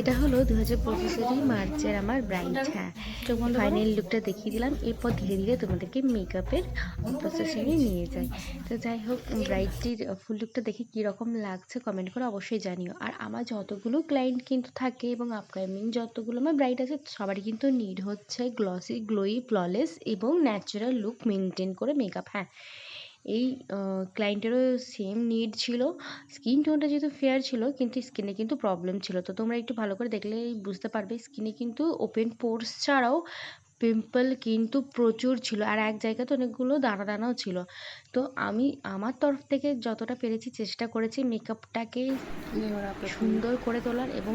এটা হলো দু হাজার পঁচিশেরই মার্চের আমার ব্রাইড হ্যাঁ। ফাইনাল লুকটা দেখিয়ে দিলাম এরপর ধীরে ধীরে তোমাদেরকে মেকআপের প্রসেসিংয়ে নিয়ে যাই। তো যাই হোক ব্রাইডটির ফুল লুকটা দেখে কীরকম লাগছে কমেন্ট করে অবশ্যই জানিও। আর আমার যতগুলো ক্লায়েন্ট কিন্তু থাকে এবং আপকামিং যতগুলো আমার ব্রাইড আছে সবারই কিন্তু নিড হচ্ছে গ্লসি গ্লোই ফ্ললেস এবং ন্যাচারাল লুক মেনটেন করে মেকআপ হ্যাঁ। এই ক্লায়েন্টেরও সেম নিড ছিল। স্কিন টোনটা যেহেতু ফেয়ার ছিল কিন্তু স্কিনে কিন্তু প্রবলেম ছিল। তো তোমরা একটু ভালো করে দেখলেই বুঝতে পারবে স্কিনে কিন্তু ওপেন পোর্স ছাড়াও পিম্পল কিন্তু প্রচুর ছিল। আর এক জায়গায় তো অনেকগুলো দানা দানাও ছিল। তো আমি আমার তরফ থেকে যতটা পেরেছি চেষ্টা করেছি মেকআপটাকে সুন্দর করে তোলার এবং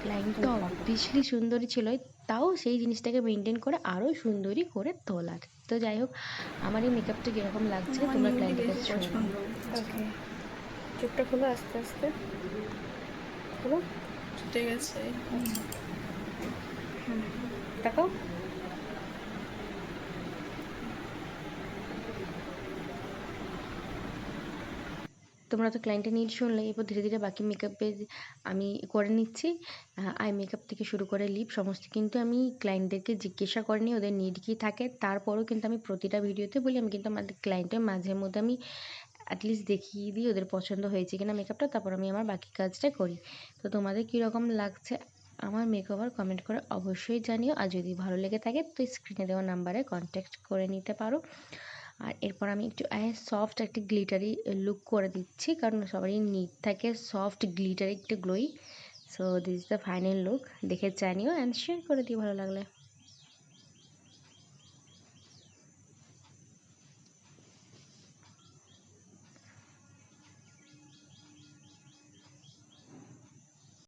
ক্লায়েন্ট তো অবভিয়াসলি সুন্দরী ছিল। তাও সেই জিনিসটাকে মেনটেন করে আরও সুন্দরী করে তোলার। তো যাই হোক আমার এই মেকআপটা কীরকম লাগছে তোমরা ক্লায়েন্টের কাছে। ওকে চোখটা খোলো আস্তে আস্তে। খোলো। ছুটে গেছে। তাকাও। তোমরা তো ক্লায়েন্টের নিড শুনলে, এরপর ধীরে ধীরে বাকি মেকআপে আমি করে নিচ্ছি। আই মেকআপ থেকে শুরু করে লিপ সমস্ত কিন্তু আমি ক্লায়েন্টদেরকে জিজ্ঞাসা করিনি ওদের নিড কী থাকে। তারপরও কিন্তু আমি প্রতিটা ভিডিওতে বলি, আমি কিন্তু আমাদের ক্লায়েন্টের মাঝে মধ্যে আমি অ্যাটলিস্ট দেখিয়ে দিই, ওদের পছন্দ হয়েছে কিনা মেকআপটা তারপর আমি আমার বাকি কাজটা করি। তো তোমাদের কীরকম লাগছে আমার মেকওভার কমেন্ট করে অবশ্যই জানিও, আর যদি ভালো লেগে থাকে তো স্ক্রিনে দেওয়া নাম্বারে কন্ট্যাক্ট করে নিতে পারো। আর এরপর আমি একটু সফট একটি গ্লিটারি লুক করে দিচ্ছি, কারণ সবারই নিট থাকে সফট গ্লিটারি একটু glowy so this is the final look দেখে জানিও অ্যান্ড শেয়ার করে দিও ভালো লাগলে।